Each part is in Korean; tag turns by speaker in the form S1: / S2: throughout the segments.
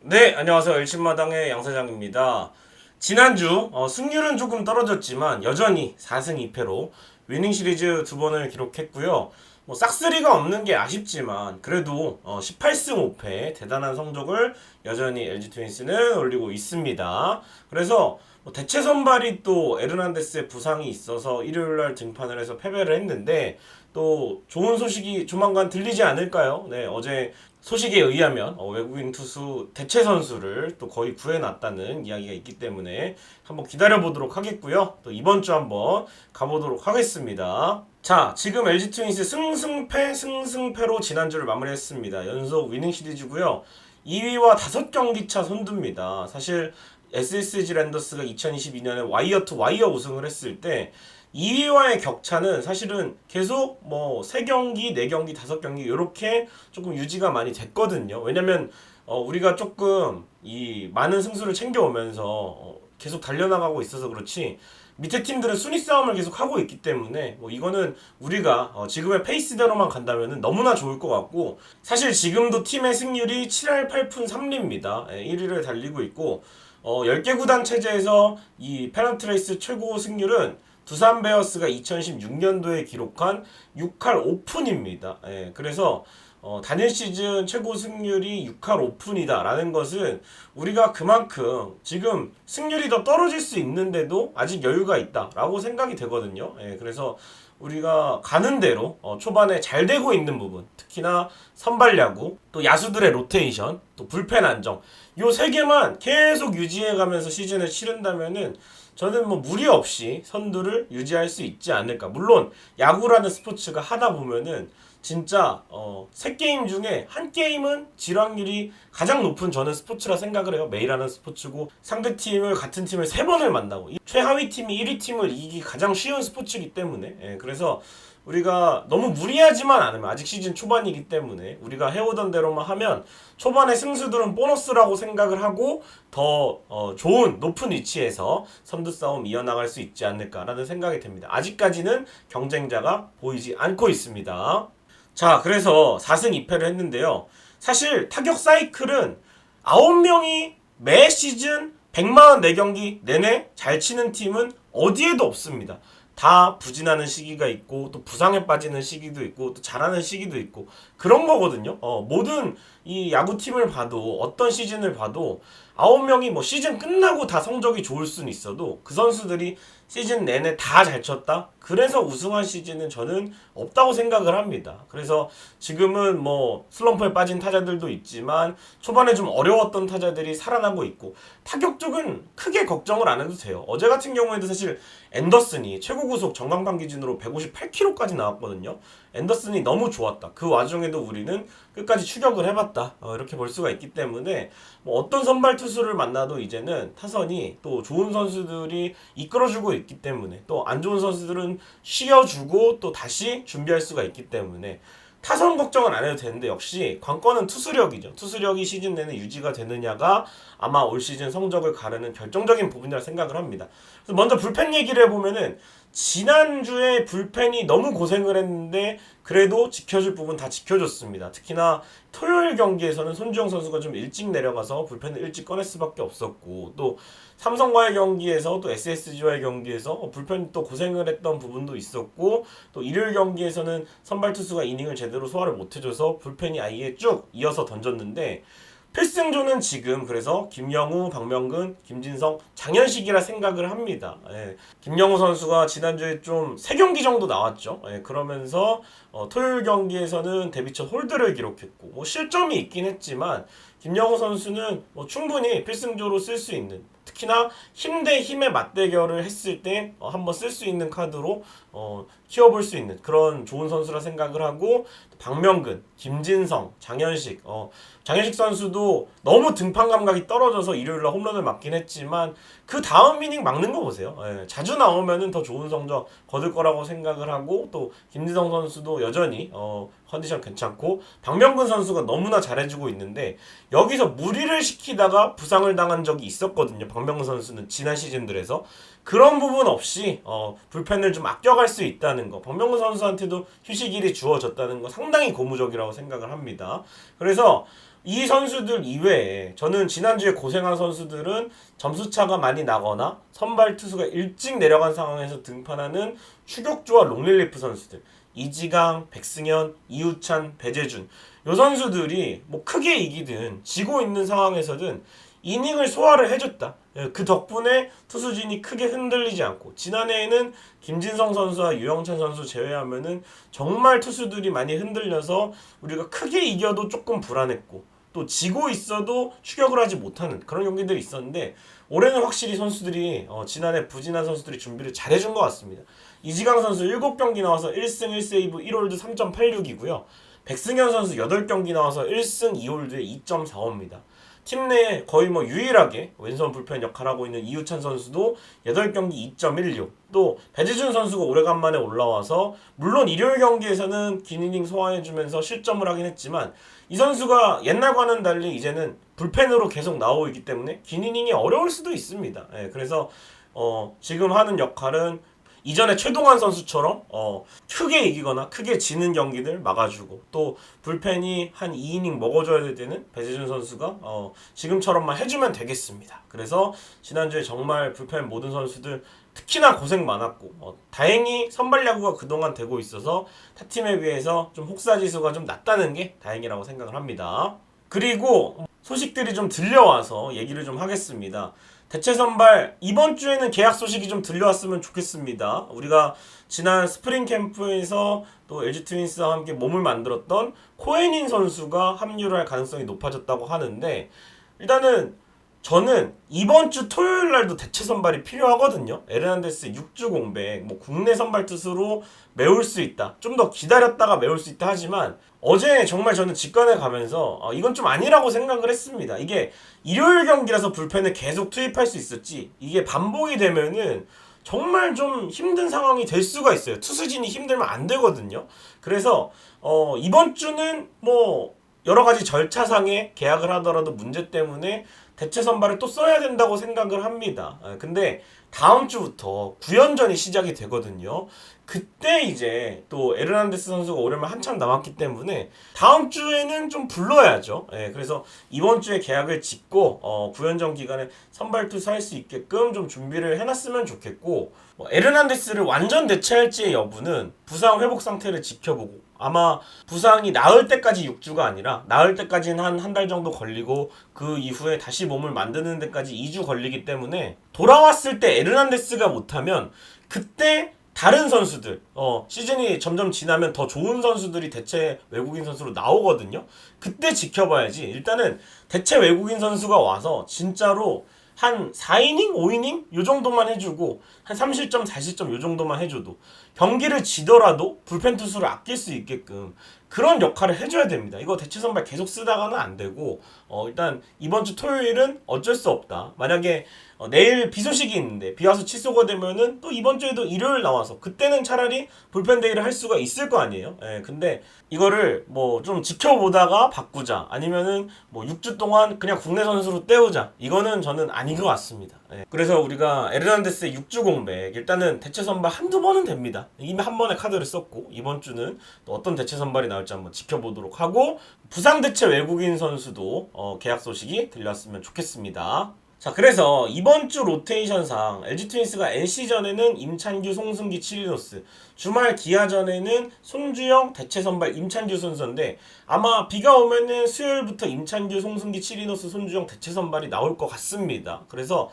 S1: 네, 안녕하세요. 일신마당의 양사장입니다. 지난주 어, 승률은 조금 떨어졌지만 여전히 4승 2패로 위닝 시리즈 두 번을 기록했고요. 뭐 싹쓸이가 없는 게 아쉽지만 그래도 어, 18승 5패 대단한 성적을 여전히 LG 트윈스는 올리고 있습니다. 그래서 뭐 대체 선발이 또 에르난데스의 부상이 있어서 일요일 날 등판을 해서 패배를 했는데 또 좋은 소식이 조만간 들리지 않을까요? 네, 어제 소식에 의하면 어, 외국인 투수 대체 선수를 또 거의 구해놨다는 이야기가 있기 때문에 한번 기다려 보도록 하겠고요. 또 이번 주 한번 가보도록 하겠습니다. 자, 지금 LG 트윈스 승승패 승승패로 지난주를 마무리했습니다. 연속 위닝 시리즈고요. 2위와 5경기 차 선두입니다. 사실 SSG 랜더스가 2022년에 와이어 투 와이어 우승을 했을 때 2위와의 격차는 사실은 계속 뭐 3경기, 4경기, 5경기 이렇게 조금 유지가 많이 됐거든요. 왜냐면 어, 우리가 조금 이 많은 승수를 챙겨오면서 어, 계속 달려나가고 있어서 그렇지 밑에 팀들은 순위 싸움을 계속 하고 있기 때문에 뭐 이거는 우리가 어, 지금의 페이스대로만 간다면 너무나 좋을 것 같고 사실 지금도 팀의 승률이 7할 8푼 3리입니다. 1위를 달리고 있고 어, 10개 구단 체제에서 이 페넌트레이스 최고 승률은 두산 베어스가 2016년도에 기록한 6할 5푼입니다. 예, 그래서 어, 단일 시즌 최고 승률이 6할 5푼이다라는 것은 우리가 그만큼 지금 승률이 더 떨어질 수 있는데도 아직 여유가 있다라고 생각이 되거든요. 예, 그래서 우리가 가는 대로 어, 초반에 잘 되고 있는 부분, 특히나 선발 야구, 또 야수들의 로테이션, 또 불펜 안정, 요 세 개만 계속 유지해 가면서 시즌을 치른다면은 저는 뭐 무리 없이 선두를 유지할 수 있지 않을까. 물론 야구라는 스포츠가 하다 보면은 진짜 어, 세 게임 중에 한 게임은 질 확률이 가장 높은 저는 스포츠라 생각을 해요. 매일 하는 스포츠고 상대 팀을 같은 팀을 세 번을 만나고 이 최하위 팀이 1위 팀을 이기기 가장 쉬운 스포츠이기 때문에 예, 그래서 우리가 너무 무리하지만 않으면 아직 시즌 초반이기 때문에 우리가 해오던 대로만 하면 초반에 승수들은 보너스라고 생각을 하고 더 어, 좋은 높은 위치에서 선두 싸움 이어나갈 수 있지 않을까라는 생각이 듭니다. 아직까지는 경쟁자가 보이지 않고 있습니다. 자, 그래서 4승 2패를 했는데요. 사실 타격 사이클은 9명이 매 시즌 144경기 내내 잘 치는 팀은 어디에도 없습니다. 다 부진하는 시기가 있고 또 부상에 빠지는 시기도 있고 또 잘하는 시기도 있고 그런 거거든요. 어, 모든 이 야구팀을 봐도 어떤 시즌을 봐도 아홉 명이 뭐 시즌 끝나고 다 성적이 좋을 수는 있어도 그 선수들이 시즌 내내 다 잘 쳤다. 그래서 우승한 시즌은 저는 없다고 생각을 합니다. 그래서 지금은 뭐 슬럼프에 빠진 타자들도 있지만 초반에 좀 어려웠던 타자들이 살아나고 있고 타격 쪽은 크게 걱정을 안 해도 돼요. 어제 같은 경우에도 사실 앤더슨이 최고 구속 정강판 기준으로 158km까지 나왔거든요. 앤더슨이 너무 좋았다. 그 와중에도 우리는 끝까지 추격을 해봤다. 어, 이렇게 볼 수가 있기 때문에 뭐 어떤 선발 투수를 만나도 이제는 타선이 또 좋은 선수들이 이끌어주고 있기 때문에 또 안 좋은 선수들은 쉬어주고 또 다시 준비할 수가 있기 때문에 타선 걱정은 안 해도 되는데 역시 관건은 투수력이죠. 투수력이 시즌 내내 유지가 되느냐가 아마 올 시즌 성적을 가르는 결정적인 부분이라 생각을 합니다. 그래서 먼저 불펜 얘기를 해보면은 지난주에 불펜이 너무 고생을 했는데 그래도 지켜줄 부분 다 지켜줬습니다. 특히나 토요일 경기에서는 손주영 선수가 좀 일찍 내려가서 불펜을 일찍 꺼낼 수밖에 없었고 또 삼성과의 경기에서 또 SSG와의 경기에서 불펜이 또 고생을 했던 부분도 있었고 또 일요일 경기에서는 선발 투수가 이닝을 제대로 소화를 못해줘서 불펜이 아예 쭉 이어서 던졌는데 필승조는 지금 그래서 김영우, 박명근, 김진성, 장현식이라 생각을 합니다. 예. 김영우 선수가 지난주에 좀세 경기 정도 나왔죠. 예. 그러면서 어, 토요일 경기에서는 데뷔첫 홀드를 기록했고 뭐 실점이 있긴 했지만 김영우 선수는 뭐 충분히 필승조로 쓸 수 있는 특히나 힘 대 힘의 맞대결을 했을 때 어, 한번 쓸 수 있는 카드로 어, 키워볼 수 있는 그런 좋은 선수라 생각을 하고 박명근, 김진성, 장현식 어, 장현식 선수도 너무 등판 감각이 떨어져서 일요일 날 홈런을 맞긴 했지만 그 다음 이닝 막는 거 보세요. 예, 자주 나오면은 더 좋은 성적 거둘 거라고 생각을 하고 또 김진성 선수도 여전히 어, 컨디션 괜찮고 박명근 선수가 너무나 잘해주고 있는데 여기서 무리를 시키다가 부상을 당한 적이 있었거든요. 박명근 선수는 지난 시즌들에서 그런 부분 없이 어, 불펜을 좀 아껴갈 수 있다는 거. 박명근 선수한테도 휴식일이 주어졌다는 거 상당히 고무적이라고 생각을 합니다. 그래서 이 선수들 이외에 저는 지난주에 고생한 선수들은 점수 차가 많이 나거나 선발 투수가 일찍 내려간 상황에서 등판하는 추격조와 롱릴리프 선수들 이지강, 백승현, 이우찬, 배재준 요 선수들이 뭐 크게 이기든 지고 있는 상황에서든 이닝을 소화를 해줬다. 예, 그 덕분에 투수진이 크게 흔들리지 않고 지난해에는 김진성 선수와 유영찬 선수 제외하면은 정말 투수들이 많이 흔들려서 우리가 크게 이겨도 조금 불안했고 또 지고 있어도 추격을 하지 못하는 그런 경기들이 있었는데 올해는 확실히 선수들이 어, 지난해 부진한 선수들이 준비를 잘해준 것 같습니다. 이지강 선수 7경기 나와서 1승 1세이브 1홀드 3.86이고요. 백승현 선수 8경기 나와서 1승 2홀드에 2.45입니다. 팀 내에 거의 뭐 유일하게 왼손 불펜 역할하고 있는 이우찬 선수도 8경기 2.16. 또 배재준 선수가 오래간만에 올라와서 물론 일요일 경기에서는 긴 이닝 소화해주면서 실점을 하긴 했지만 이 선수가 옛날과는 달리 이제는 불펜으로 계속 나오고 있기 때문에 긴 이닝이 어려울 수도 있습니다. 예, 그래서 어, 지금 하는 역할은 이전에 최동환 선수처럼 어, 크게 이기거나 크게 지는 경기들 막아주고 또 불펜이 한 2이닝 먹어줘야 되는 배재준 선수가 어, 지금처럼만 해주면 되겠습니다. 그래서 지난주에 정말 불펜 모든 선수들 특히나 고생 많았고 어, 다행히 선발 야구가 그동안 되고 있어서 타 팀에 비해서 좀 혹사 지수가 좀 낮다는 게 다행이라고 생각을 합니다. 그리고 소식들이 좀 들려와서 얘기를 좀 하겠습니다. 대체 선발 이번 주에는 계약 소식이 좀 들려왔으면 좋겠습니다. 우리가 지난 스프링 캠프에서 또 LG 트윈스와 함께 몸을 만들었던 코에닌 선수가 합류를 할 가능성이 높아졌다고 하는데 일단은 저는 이번 주 토요일 날도 대체 선발이 필요하거든요. 에르난데스 6주 공백, 뭐 국내 선발 투수로 메울 수 있다. 좀 더 기다렸다가 메울 수 있다 하지만 어제 정말 저는 직관에 가면서 어, 이건 좀 아니라고 생각을 했습니다. 이게 일요일 경기라서 불펜을 계속 투입할 수 있었지. 이게 반복이 되면은 정말 좀 힘든 상황이 될 수가 있어요. 투수진이 힘들면 안 되거든요. 그래서 어, 이번 주는 뭐 여러 가지 절차상의 계약을 하더라도 문제 때문에 대체 선발을 또 써야 된다고 생각을 합니다. 아, 근데 다음 주부터 9연전이 시작이 되거든요. 그때 이제 또 에르난데스 선수가 오려면 한참 남았기 때문에 다음 주에는 좀 불러야죠. 예, 그래서 이번 주에 계약을 짓고 어, 9연전 기간에 선발 투수할 수 있게끔 좀 준비를 해놨으면 좋겠고 뭐 에르난데스를 완전 대체할지의 여부는 부상 회복 상태를 지켜보고 아마 부상이 나을 때까지 6주가 아니라 나을 때까지는 한 한 달 정도 걸리고 그 이후에 다시 몸을 만드는 데까지 2주 걸리기 때문에 돌아왔을 때 에르난데스가 못하면 그때 다른 선수들 어 시즌이 점점 지나면 더 좋은 선수들이 대체 외국인 선수로 나오거든요. 그때 지켜봐야지. 일단은 대체 외국인 선수가 와서 진짜로 한 4이닝, 5이닝 요 정도만 해주고 한 3실점, 4실점 요 정도만 해줘도 경기를 지더라도 불펜 투수를 아낄 수 있게끔 그런 역할을 해줘야 됩니다. 이거 대체 선발 계속 쓰다가는 안 되고 어 일단 이번 주 토요일은 어쩔 수 없다. 만약에 어, 내일 비 소식이 있는데 비 와서 취소가 되면은 또 이번 주에도 일요일 나와서 그때는 차라리 불펜 데이를 할 수가 있을 거 아니에요. 예, 근데 이거를 뭐 좀 지켜보다가 바꾸자 아니면은 뭐 6주 동안 그냥 국내 선수로 때우자 이거는 저는 아닌 것 같습니다. 예. 그래서 우리가 에르난데스의 6주 공백 일단은 대체 선발 한두 번은 됩니다. 이미 한 번에 카드를 썼고 이번 주는 또 어떤 대체 선발이 나올지 한번 지켜보도록 하고 부상 대체 외국인 선수도 어, 계약 소식이 들렸으면 좋겠습니다. 자 그래서 이번 주 로테이션상 LG 트윈스가 NC전에는 임찬규, 송승기, 치리노스 주말 기아전에는 손주영, 대체 선발 임찬규 순서인데 아마 비가 오면은 수요일부터 임찬규, 송승기, 치리노스, 손주영 대체 선발이 나올 것 같습니다. 그래서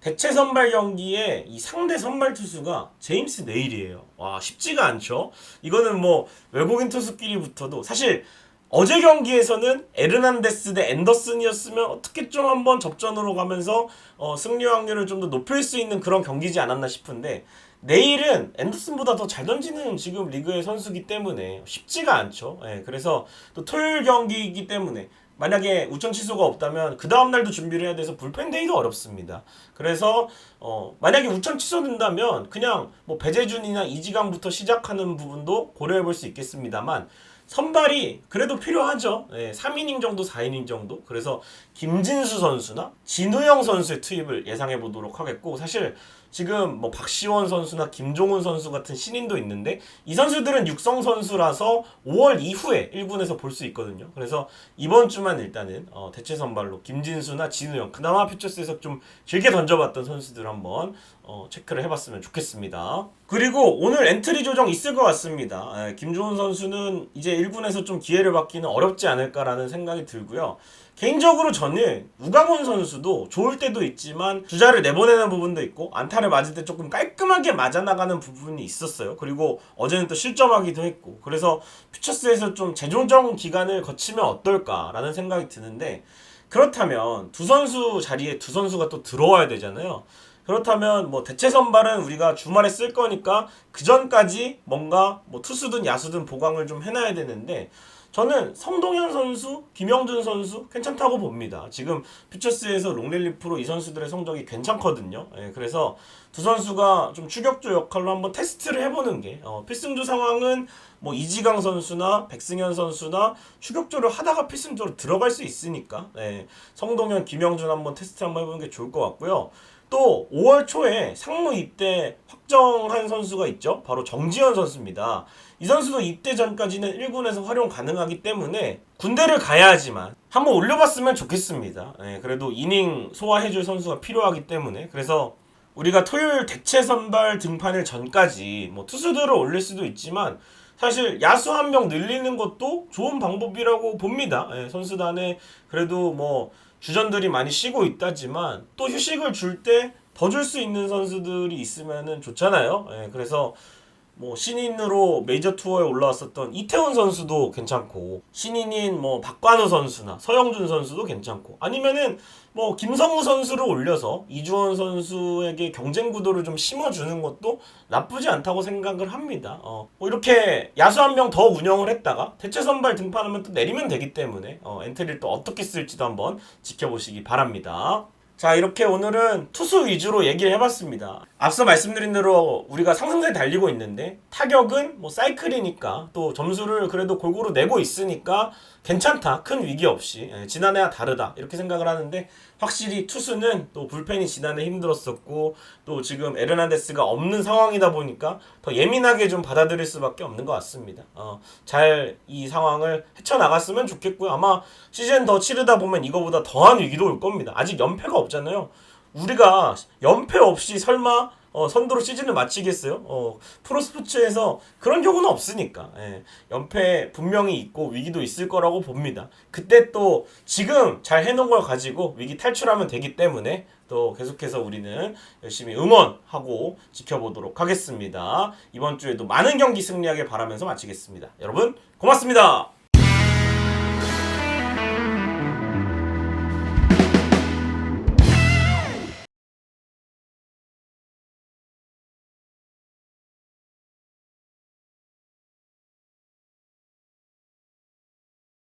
S1: 대체 선발 경기에 이 상대 선발 투수가 제임스 네일이에요. 와 쉽지가 않죠. 이거는 뭐 외국인 투수끼리부터도 사실 어제 경기에서는 에르난데스 대 앤더슨이었으면 어떻게 좀 한번 접전으로 가면서 어, 승리 확률을 좀 더 높일 수 있는 그런 경기지 않았나 싶은데 내일은 앤더슨보다 더 잘 던지는 지금 리그의 선수기 때문에 쉽지가 않죠. 예, 그래서 또 토요일 경기이기 때문에 만약에 우천 취소가 없다면 그 다음 날도 준비를 해야 돼서 불펜 데이도 어렵습니다. 그래서 어 만약에 우천 취소된다면 그냥 뭐 배재준이나 이지강부터 시작하는 부분도 고려해 볼 수 있겠습니다만 선발이 그래도 필요하죠. 예, 3이닝 정도, 4이닝 정도. 그래서 김진수 선수나 진우영 선수의 투입을 예상해 보도록 하겠고 사실 지금 뭐 박시원 선수나 김종훈 선수 같은 신인도 있는데 이 선수들은 육성 선수라서 5월 이후에 1군에서 볼 수 있거든요. 그래서 이번 주만 일단은 어, 대체 선발로 김진수나 진우영 그나마 퓨처스에서 좀 길게 던져봤던 선수들 한번 어, 체크를 해봤으면 좋겠습니다. 그리고 오늘 엔트리 조정 있을 것 같습니다. 예, 김종훈 선수는 이제 1군에서 좀 기회를 받기는 어렵지 않을까라는 생각이 들고요. 개인적으로 저는 우강훈 선수도 좋을 때도 있지만 주자를 내보내는 부분도 있고 안타를 맞을 때 조금 깔끔하게 맞아 나가는 부분이 있었어요. 그리고 어제는 또 실점하기도 했고 그래서 퓨처스에서 좀 재조정 기간을 거치면 어떨까라는 생각이 드는데 그렇다면 두 선수 자리에 두 선수가 또 들어와야 되잖아요. 그렇다면 뭐 대체 선발은 우리가 주말에 쓸 거니까 그 전까지 뭔가 뭐 투수든 야수든 보강을 좀 해놔야 되는데 저는 성동현 선수, 김영준 선수 괜찮다고 봅니다. 지금 퓨처스에서 롱렐리프로 이 선수들의 성적이 괜찮거든요. 예, 그래서 두 선수가 좀 추격조 역할로 한번 테스트를 해보는 게 어, 필승조 상황은 뭐 이지강 선수나 백승현 선수나 추격조를 하다가 필승조로 들어갈 수 있으니까 예, 성동현, 김영준 한번 테스트 한번 해보는 게 좋을 것 같고요. 또 5월 초에 상무 입대 확정한 선수가 있죠. 바로 정지현 선수입니다. 이 선수도 입대 전까지는 1군에서 활용 가능하기 때문에 군대를 가야지만 한번 올려봤으면 좋겠습니다. 예, 그래도 이닝 소화해줄 선수가 필요하기 때문에 그래서 우리가 토요일 대체 선발 등판일 전까지 뭐 투수들을 올릴 수도 있지만 사실 야수 한 명 늘리는 것도 좋은 방법이라고 봅니다. 예, 선수단에 그래도 뭐 주전들이 많이 쉬고 있다지만 또 휴식을 줄 때 더 줄 수 있는 선수들이 있으면은 좋잖아요. 예, 그래서 뭐 신인으로 메이저 투어에 올라왔었던 이태원 선수도 괜찮고 신인인 뭐 박관우 선수나 서영준 선수도 괜찮고 아니면은 뭐 김성우 선수를 올려서 이주원 선수에게 경쟁 구도를 좀 심어주는 것도 나쁘지 않다고 생각을 합니다. 어, 뭐 이렇게 야수 한 명 더 운영을 했다가 대체 선발 등판하면 또 내리면 되기 때문에 어, 엔트리를 또 어떻게 쓸지도 한번 지켜보시기 바랍니다. 자 이렇게 오늘은 투수 위주로 얘기를 해봤습니다. 앞서 말씀드린 대로 우리가 상승세 달리고 있는데 타격은 뭐 사이클이니까 또 점수를 그래도 골고루 내고 있으니까 괜찮다 큰 위기 없이 예, 지난해와 다르다 이렇게 생각을 하는데 확실히 투수는 또 불펜이 지난해 힘들었었고 또 지금 에르난데스가 없는 상황이다 보니까 더 예민하게 좀 받아들일 수밖에 없는 것 같습니다. 어, 잘 이 상황을 헤쳐나갔으면 좋겠고요. 아마 시즌 더 치르다 보면 이거보다 더한 위기도 올 겁니다. 아직 연패가 없잖아요. 우리가 연패 없이 설마 어, 선두로 시즌을 마치겠어요? 어, 프로스포츠에서 그런 경우는 없으니까. 예, 연패 분명히 있고 위기도 있을 거라고 봅니다. 그때 또 지금 잘 해놓은 걸 가지고 위기 탈출하면 되기 때문에 또 계속해서 우리는 열심히 응원하고 지켜보도록 하겠습니다. 이번 주에도 많은 경기 승리하길 바라면서 마치겠습니다. 여러분, 고맙습니다.